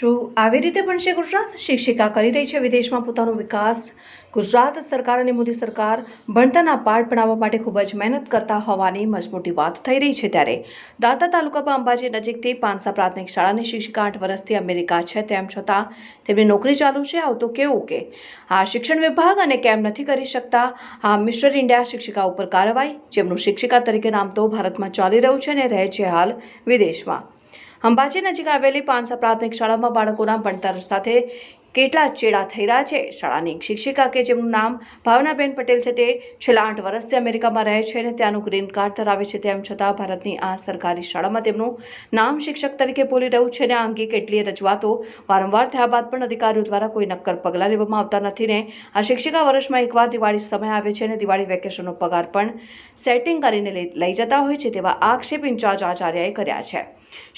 શું આવી રીતે ભણશે ગુજરાત? શિક્ષિકા કરી રહી છે વિદેશમાં પોતાનો વિકાસ. ગુજરાત સરકાર અને મોદી સરકાર ભણતરના પાઠ ભણાવવા માટે ખૂબ જ મહેનત કરતા હોવાની મજમોટી વાત થઈ રહી છે ત્યારે. દાંતા તાલુકામાં અંબાજી નજીકથી પાંચસા પ્રાથમિક શાળાની શિક્ષિકા આઠ વર્ષથી અમેરિકા છે. તેમ છતાં તેમની નોકરી ચાલુ છે. આવું કેવું કે આ શિક્ષણ વિભાગ અને કેમ નથી કરી શકતા? આ મિસ્ટર ઇન્ડિયા શિક્ષિકા ઉપર કાર્યવાહી, જેમનું શિક્ષિકા તરીકે નામ તો ભારતમાં ચાલી રહ્યું છે અને રહે છે હાલ વિદેશમાં. અંબાજી નજીક આવેલી પાંચસા પ્રાથમિક શાળામાં બાળકોના ભણતર સાથે કેટલા ચેડા થઈ રહ્યા છે? શાળાની એક શિક્ષિકા કે જેમનું નામ ભાવનાબેન પટેલ છે તે છેલ્લા આઠ વર્ષથી અમેરિકામાં રહે છે અને ત્યાંનું ગ્રીન કાર્ડ ધરાવે છે. તેમ છતાં ભારતની આ સરકારી શાળામાં તેમનું નામ શિક્ષક તરીકે બોલી રહ્યું છે અને આ અંગે કેટલીય રજૂઆતો વારંવાર થયા બાદ પણ અધિકારીઓ દ્વારા કોઈ નક્કર પગલાં લેવામાં આવતા નથી ને આ શિક્ષિકા વર્ષમાં એકવાર દિવાળી સમય આવે છે અને દિવાળી વેકેશનનો પગાર પણ સેટિંગ કરીને લઈ જતા હોય છે તેવા આક્ષેપ ઇન્ચાર્જ આચાર્યએ કર્યા છે.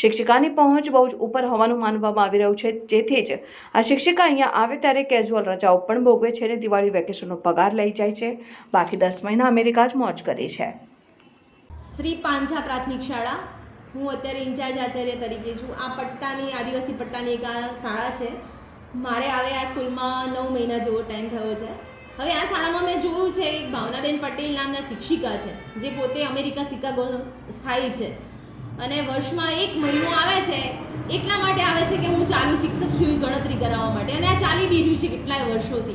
શિક્ષિકાની પહોંચ બહુ જ ઉપર હોવાનું માનવામાં આવી રહ્યું છે. જેથી જ આ શિક્ષિકા અહીંયા આવે ત્યારે કેઝ્યુઅલ રજાઓ પણ ભોગવે છે અને દિવાળી વેકેશનનો પગાર લઈ જાય છે. બાકી દસ મહિના અમેરિકા જ મોજ કરી છે. શ્રી પાંછા પ્રાથમિક શાળા. હું અત્યારે ઇન્ચાર્જ આચાર્ય તરીકે છું. આ પટ્ટાની, આદિવાસી પટ્ટાની એક આ શાળા છે. મારે આવે આ સ્કૂલમાં નવ મહિના જેવો ટાઈમ થયો છે. હવે આ શાળામાં મેં જોયું છે, એક ભાવનાબેન પટેલ નામના શિક્ષિકા છે, જે પોતે અમેરિકા શિકાગો સ્થાયી છે. અને વર્ષમાં એક મહિનો આવે છે, એટલા માટે આવે છે કે હું ચાલુ શિક્ષક છું એવી ગણતરી કરાવવા માટે. અને આ ચાલી બી રહ્યું છે કેટલાય વર્ષોથી.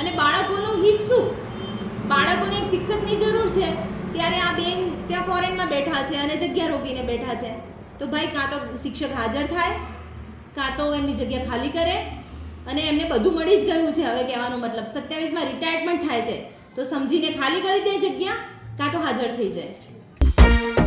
અને બાળકોનું હિત શું? બાળકોને એક શિક્ષકની જરૂર છે. ત્યારે આ બેન ત્યાં ફોરેનમાં બેઠા છે અને જગ્યા રોકીને બેઠા છે. તો ભાઈ, કાં તો શિક્ષક હાજર થાય, કાં તો એમની જગ્યા ખાલી કરે. અને એમને બધું મળી જ ગયું છે હવે કહેવાનો મતલબ. સત્યાવીસમાં રિટાયરમેન્ટ થાય છે. તો સમજીને ખાલી કરી દે જગ્યા, કાં તો હાજર થઈ જાય.